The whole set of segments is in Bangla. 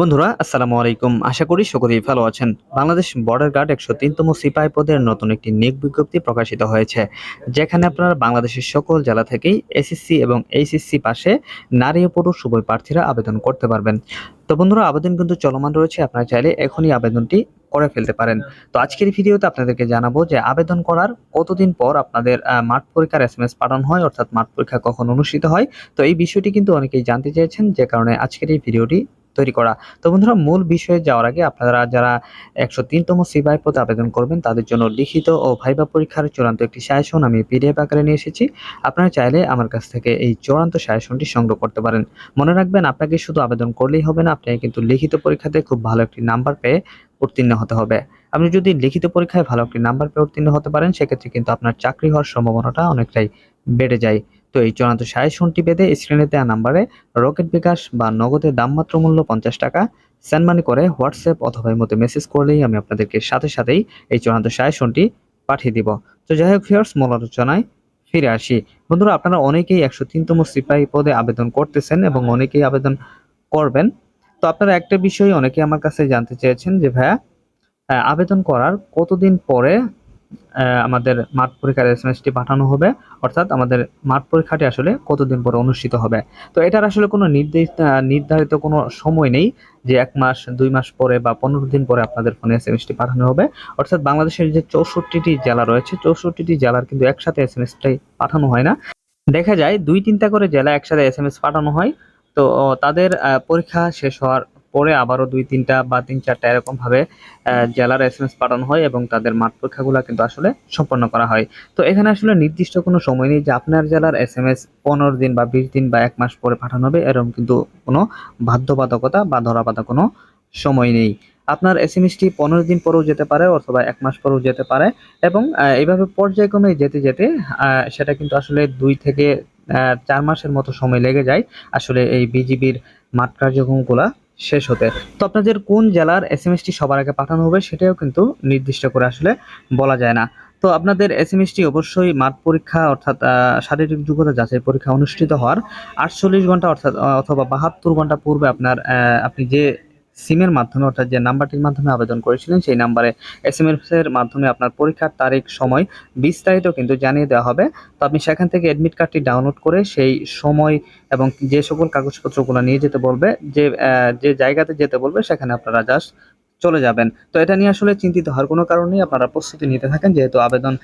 বন্ধুরা, আসসালামু আলাইকুম। আশা করি সকলেই ভালো আছেন। বাংলাদেশ বর্ডার গার্ড একশো তিনতম সিপাহী পদের নতুন একটি নিয়োগ বিজ্ঞপ্তি প্রকাশিত হয়েছে, যেখানে আপনারা বাংলাদেশের সকল জেলা থেকেই এসএসসি এবং এইচএসসি পাশে নারী ও পুরুষ উভয় প্রার্থীরা আবেদন করতে পারবেন। তো বন্ধুরা, আবেদন কিন্তু চলমান রয়েছে। আপনারা চাইলে এখনই আবেদনটি করে ফেলতে পারেন। তো আজকের ভিডিওতে আপনাদেরকে জানাব যে আবেদন করার কতদিন পর আপনাদের মাঠ পরীক্ষার এস এম এস পাঠানো হয়, অর্থাৎ মাঠ পরীক্ষা কখন অনুষ্ঠিত হয়? তো এই বিষয়টি কিন্তু অনেকেই জানতে চেয়েছেন, যে কারণে আজকের এই ভিডিওটি তৈরি করা। তো বন্ধুরা, মূল বিষয়ে যাওয়ার আগে আপনারা যারা একশো তিনতম সিবাই পদে আবেদন করবেন, তাদের জন্য লিখিত ও ভাইবা পরীক্ষার চূড়ান্ত একটি সাজেশন আমি পিডিএফ আকারে নিয়ে এসেছি। আপনারা চাইলে আমার কাছ থেকে এই চূড়ান্ত সাজেশনটি সংগ্রহ করতে পারেন। মনে রাখবেন, আপনাকে শুধু আবেদন করলেই হবে না, আপনাকে কিন্তু লিখিত পরীক্ষাতে খুব ভালো একটি নাম্বার পেয়ে উত্তীর্ণ হতে হবে। আপনি যদি লিখিত পরীক্ষায় ভালো একটি নাম্বার পেয়ে উত্তীর্ণ হতে পারেন, সেক্ষেত্রে কিন্তু আপনার চাকরি হওয়ার সম্ভাবনাটা অনেকটাই বেড়ে যায়। তো এই চূড়ান্ত সাজেশনটি পেতে স্ক্রিনে দেওয়া নাম্বারে রকেট বিকাশ বা নগদের দামমাত্র মূল্য পঞ্চাশ টাকা সেন্ড মানি করে হোয়াটসঅ্যাপ অথবা মতো মেসেজ করলেই আমি আপনাদেরকে সাথে সাথেই এই চূড়ান্ত সাজেশনটি পাঠিয়ে দিব। তো যাই হোক ফিয়ার্স মূল আলোচনায় ফিরে আসি। বন্ধুরা, আপনারা অনেকেই একশো তিনতম সিপাহী পদে আবেদন করতেছেন এবং অনেকেই আবেদন করবেন। তো আপনারা একটা বিষয় অনেকে আমার কাছে জানতে চেয়েছেন যে, ভাইয়া আবেদন করার কতদিন পরে আমাদের মাঠ পরীক্ষার এস এম এসটি পাঠানো হবে। অর্থাৎ আমাদের মাঠ পরীক্ষাটি আসলে কতদিন পরে অনুষ্ঠিত হবে। তো এটার আসলে কোনো নির্দিষ্ট নির্ধারিত কোনো সময় নেই যে এক মাস, দুই মাস পরে বা পনেরো দিন পরে আপনাদের ফোনে এস এম এসটি পাঠানো হবে। অর্থাৎ বাংলাদেশের যে চৌষট্টিটি জেলা রয়েছে, চৌষট্টিটি জেলার কিন্তু একসাথে এস এম এসটাই পাঠানো হয় না। দেখা যায় দুই তিনটা করে জেলা একসাথে এস এম এস পাঠানো হয়। তো তাদের পরীক্ষা শেষ হওয়ার পরে আবারও দুই, তিনটা বা তিন, চারটা এরকমভাবে জেলার এস এম এস পাঠানো হয় এবং তাদের মাঠ পরীক্ষাগুলো কিন্তু আসলে সম্পন্ন করা হয়। তো এখানে আসলে নির্দিষ্ট কোনো সময় নেই যে আপনার জেলার এস এম এস পনেরো দিন বা বিশ দিন বা এক মাস পরে পাঠানো হবে, এরকম কিন্তু কোনো বাধ্যবাধকতা বা ধরাবাধা কোনো সময় নেই। আপনার এস এম এসটি পনেরো দিন পরেও যেতে পারে অথবা এক মাস পরেও যেতে পারে এবং এইভাবে পর্যায়ক্রমে যেতে যেতে সেটা কিন্তু আসলে দুই থেকে চার মাসের মতো সময় লেগে যায় আসলে এই বিজিবির মাঠ কার্যক্রমগুলা। শেষ হতে। তো আপনাদের কোন জেলার এস এম এসটি সবার আগে পাঠানো হবে সেটাও কিন্তু নির্দিষ্ট করে আসলে বলা যায় না। তো আপনাদের এস এম এসটি অবশ্যই মাঠ পরীক্ষা অর্থাৎ শারীরিক যোগ্যতা যাচাই পরীক্ষা অনুষ্ঠিত হওয়ার আটচল্লিশ ঘণ্টা অর্থাৎ, অথবা বাহাত্তর ঘণ্টা পূর্বে আপনার আপনি যে সিমের মাধ্যমে, অর্থাৎ যে নাম্বারটির মাধ্যমে আবেদন করেছিলেন, সেই নাম্বারে এস এম এর মাধ্যমে আপনার পরীক্ষার তারিখ, সময় বিস্তারিত কিন্তু জানিয়ে দেওয়া হবে। তো আপনি সেখান থেকে অ্যাডমিট কার্ডটি ডাউনলোড করে সেই সময় এবং যে সকল কাগজপত্রগুলো নিয়ে যেতে বলবে, যে যে জায়গাতে যেতে বলবে, সেখানে আপনারা জাস্ট চলে যাবেন। তো এটা নিয়ে আসলে চিন্তিত হওয়ার কোনো কারণ নেই। আপনারা প্রস্তুতি নিতে থাকেন, যেহেতু আবেদন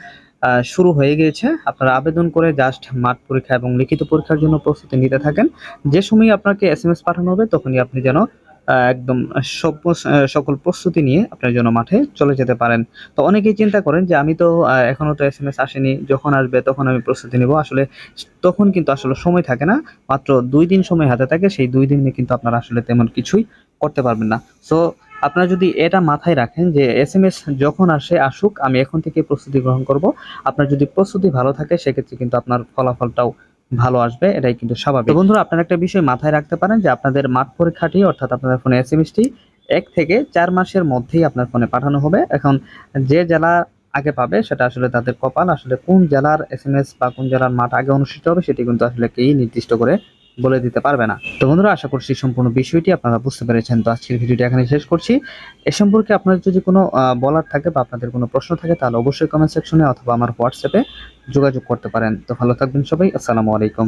শুরু হয়ে গিয়েছে। আপনারা আবেদন করে জাস্ট মাঠ পরীক্ষা এবং লিখিত পরীক্ষার জন্য প্রস্তুতি নিতে থাকেন। যে সময় আপনাকে এস এম এস পাঠানো হবে, তখনই আপনি যেন একদম সকল প্রস্তুতি নিয়ে আপনার জন্য মাঠে চলে যেতে পারেন। তো অনেকেই চিন্তা করেন যে আমি তো আহ, এখনও তো এস এম এস আসেনি যখন আসবে তখন আমি প্রস্তুতি নিব। আসলে তখন কিন্তু আসলে সময় থাকে না মাত্র দুই দিন সময় হাতে থাকে সেই দুই দিনে কিন্তু আপনারা আসলে তেমন কিছুই করতে পারবেন না। সো আপনারা যদি এটা মাথায় রাখেন যে এস এম এস যখন আসে আসুক আমি এখন থেকে প্রস্তুতি গ্রহণ করব। আপনার যদি প্রস্তুতি ভালো থাকে সেক্ষেত্রে কিন্তু আপনার ফলাফলটাও ভালো আসবে, এটাই কিন্তু স্বাভাবিক। বন্ধুরা, আপনারা একটা বিষয় মাথায় রাখতে পারেন যে আপনাদের মাঠ পরীক্ষাটি, অর্থাৎ আপনাদের ফোনে এস এম এসটি এক থেকে চার মাসের মধ্যেই আপনার ফোনে পাঠানো হবে। এখন যে জেলা আগে পাবে, সেটা আসলে তাদের কপাল। আসলে কোন জেলার এস বা কোন জেলার মাঠ আগে অনুষ্ঠিত হবে, সেটি কিন্তু আসলে কেই নির্দিষ্ট করে বলে দিতে পারবে না। তো বন্ধুরা, আশা করছি সম্পূর্ণ বিষয়টি আপনারা বুঝতে পেরেছেন। তো আজকের ভিডিওটি এখানে শেষ করছি। এ সম্পর্কে আপনাদের যদি কোনো বলার থাকে বা আপনাদের কোনো প্রশ্ন থাকে, তাহলে অবশ্যই কমেন্ট সেকশনে অথবা আমার হোয়াটসঅ্যাপে যোগাযোগ করতে পারেন। তো ভালো থাকবেন সবাই। আসসালামু আলাইকুম।